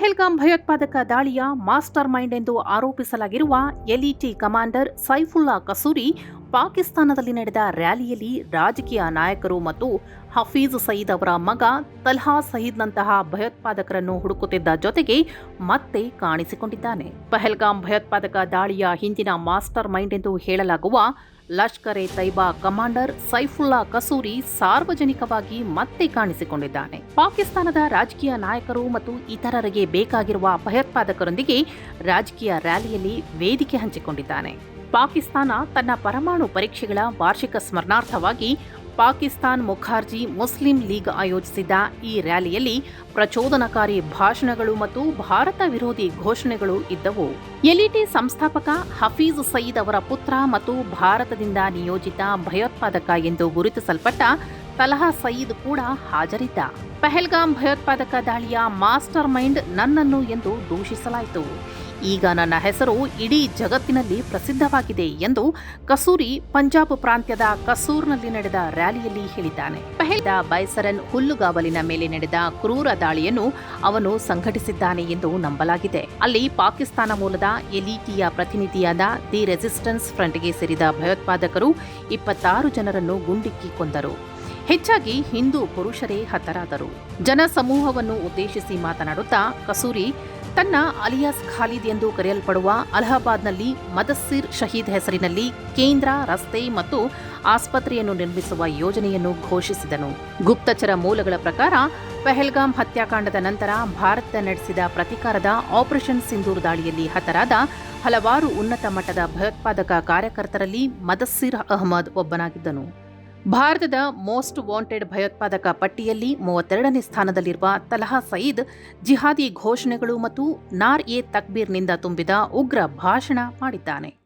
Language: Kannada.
ಪೆಹಲ್ಗಾಮ್ ಭಯೋತ್ಪಾದಕ ದಾಳಿಯ ಮಾಸ್ಟರ್ ಮೈಂಡ್ ಎಂದು ಆರೋಪಿಸಲಾಗಿರುವ ಎಲ್ಇಟಿ ಕಮಾಂಡರ್ ಸೈಫುಲ್ಲಾ ಕಸೂರಿ ಪಾಕಿಸ್ತಾನದಲ್ಲಿ ನಡೆದ ರ್ಯಾಲಿಯಲ್ಲಿ ರಾಜಕೀಯ ನಾಯಕರು ಮತ್ತು ಹಫೀಜ್ ಸಯೀದ್ ಅವರ ಮಗ ತಲ್ಹಾ ಸಯೀದ್ನಂತಹ ಭಯೋತ್ಪಾದಕರನ್ನು ಹುಡುಕುತ್ತಿದ್ದ ಜೊತೆಗೆ ಮತ್ತೆ ಕಾಣಿಸಿಕೊಂಡಿದ್ದಾನೆ. ಪಹಲ್ಗಾಮ್ ಭಯೋತ್ಪಾದಕ ದಾಳಿಯ ಹಿಂದಿನ ಮಾಸ್ಟರ್ ಮೈಂಡ್ ಎಂದು ಹೇಳಲಾಗುವ ಲಷ್ಕರ್ ಎ ತೈಬಾ ಕಮಾಂಡರ್ ಸೈಫುಲ್ಲಾ ಕಸೂರಿ ಸಾರ್ವಜನಿಕವಾಗಿ ಮತ್ತೆ ಕಾಣಿಸಿಕೊಂಡಿದ್ದಾನೆ. ಪಾಕಿಸ್ತಾನದ ರಾಜಕೀಯ ನಾಯಕರು ಮತ್ತು ಇತರರಿಗೆ ಬೇಕಾಗಿರುವ ಭಯೋತ್ಪಾದಕರೊಂದಿಗೆ ರಾಜಕೀಯ ರ್ಯಾಲಿಯಲ್ಲಿ ವೇದಿಕೆ ಹಂಚಿಕೊಂಡಿದ್ದಾನೆ. ಪಾಕಿಸ್ತಾನ ತನ್ನ ಪರಮಾಣು ಪರೀಕ್ಷೆಗಳ ವಾರ್ಷಿಕ ಸ್ಮರಣಾರ್ಥವಾಗಿ ಪಾಕಿಸ್ತಾನ್ ಮುಖಾರ್ಜಿ ಮುಸ್ಲಿಂ ಲೀಗ್ ಆಯೋಜಿಸಿದ್ದ ಈ ರ್ಯಾಲಿಯಲ್ಲಿ ಪ್ರಚೋದನಕಾರಿ ಭಾಷಣಗಳು ಮತ್ತು ಭಾರತ ವಿರೋಧಿ ಘೋಷಣೆಗಳು ಇದ್ದವು. ಎಲ್ಇಟಿ ಸಂಸ್ಥಾಪಕ ಹಫೀಜ್ ಸಯೀದ್ ಅವರ ಪುತ್ರ ಮತ್ತು ಭಾರತದಿಂದ ನಿಯೋಜಿತ ಭಯೋತ್ಪಾದಕ ಎಂದು ಗುರುತಿಸಲ್ಪಟ್ಟ ತಲಹಾ ಸಯೀದ್ ಕೂಡ ಹಾಜರಿದ್ದ. ಪೆಹಲ್ಗಾಮ್ ಭಯೋತ್ಪಾದಕ ದಾಳಿಯ ಮಾಸ್ಟರ್ ಮೈಂಡ್ ನನ್ನನ್ನು ಎಂದು ದೂಷಿಸಲಾಯಿತು. ಈಗ ನನ್ನ ಹೆಸರು ಇಡೀ ಜಗತ್ತಿನಲ್ಲಿ ಪ್ರಸಿದ್ಧವಾಗಿದೆ ಎಂದು ಕಸೂರಿ ಪಂಜಾಬ್ ಪ್ರಾಂತ್ಯದ ಕಸೂರ್ನಲ್ಲಿ ನಡೆದ ರ್ಯಾಲಿಯಲ್ಲಿ ಹೇಳಿದ್ದಾನೆ. ಪಹಲ್ದ ಬೈಸರನ್ ಹುಲ್ಲುಗಾವಲಿನ ಮೇಲೆ ನಡೆದ ಕ್ರೂರ ದಾಳಿಯನ್ನು ಅವನು ಸಂಘಟಿಸಿದ್ದಾನೆ ಎಂದು ನಂಬಲಾಗಿದೆ. ಅಲ್ಲಿ ಪಾಕಿಸ್ತಾನ ಮೂಲದ ಎಲಿಟಿಯ ಪ್ರತಿನಿಧಿಯಾದ ದಿ ರೆಸಿಸ್ಟೆನ್ಸ್ ಫ್ರಂಟ್ಗೆ ಸೇರಿದ ಭಯೋತ್ಪಾದಕರು ಇಪ್ಪತ್ತಾರು ಜನರನ್ನು ಗುಂಡಿಕ್ಕಿ ಕೊಂದರು. ಹೆಚ್ಚಾಗಿ ಹಿಂದೂ ಪುರುಷರೇ ಹತರಾದರು. ಜನಸಮೂಹವನ್ನು ಉದ್ದೇಶಿಸಿ ಮಾತನಾಡುತ್ತಾ ಕಸೂರಿ ತನ್ನ ಅಲಿಯಾಸ್ ಖಾಲಿದ್ ಎಂದು ಕರೆಯಲ್ಪಡುವ ಅಲಹಾಬಾದ್ನಲ್ಲಿ ಮದಸ್ಸಿರ್ ಶಹೀದ್ ಹೆಸರಿನಲ್ಲಿ ಕೇಂದ್ರ, ರಸ್ತೆ ಮತ್ತು ಆಸ್ಪತ್ರೆಯನ್ನು ನಿರ್ಮಿಸುವ ಯೋಜನೆಯನ್ನು ಘೋಷಿಸಿದನು. ಗುಪ್ತಚರ ಮೂಲಗಳ ಪ್ರಕಾರ ಪೆಹಲ್ಗಾಮ್ ಹತ್ಯಾಕಾಂಡದ ನಂತರ ಭಾರತ ನಡೆಸಿದ ಪ್ರತಿಕಾರದ ಆಪರೇಷನ್ ಸಿಂಧೂರ್ ದಾಳಿಯಲ್ಲಿ ಹತರಾದ ಹಲವಾರು ಉನ್ನತ ಮಟ್ಟದ ಭಯೋತ್ಪಾದಕ ಕಾರ್ಯಕರ್ತರಲ್ಲಿ ಮದಸ್ಸಿರ್ ಅಹಮದ್ ಒಬ್ಬನಾಗಿದ್ದನು. ಭಾರತದ ಮೋಸ್ಟ್ ವಾಂಟೆಡ್ ಭಯೋತ್ಪಾದಕ ಪಟ್ಟಿಯಲ್ಲಿ ಮೂವತ್ತೆರಡನೇ ಸ್ಥಾನದಲ್ಲಿರುವ ತಲಹಾ ಸಯೀದ್ ಜಿಹಾದಿ ಘೋಷಣೆಗಳು ಮತ್ತು ನಾರ್ ಎ ತಕ್ಬೀರ್ನಿಂದ ತುಂಬಿದ ಉಗ್ರ ಭಾಷಣ ಮಾಡಿದ್ದಾನೆ.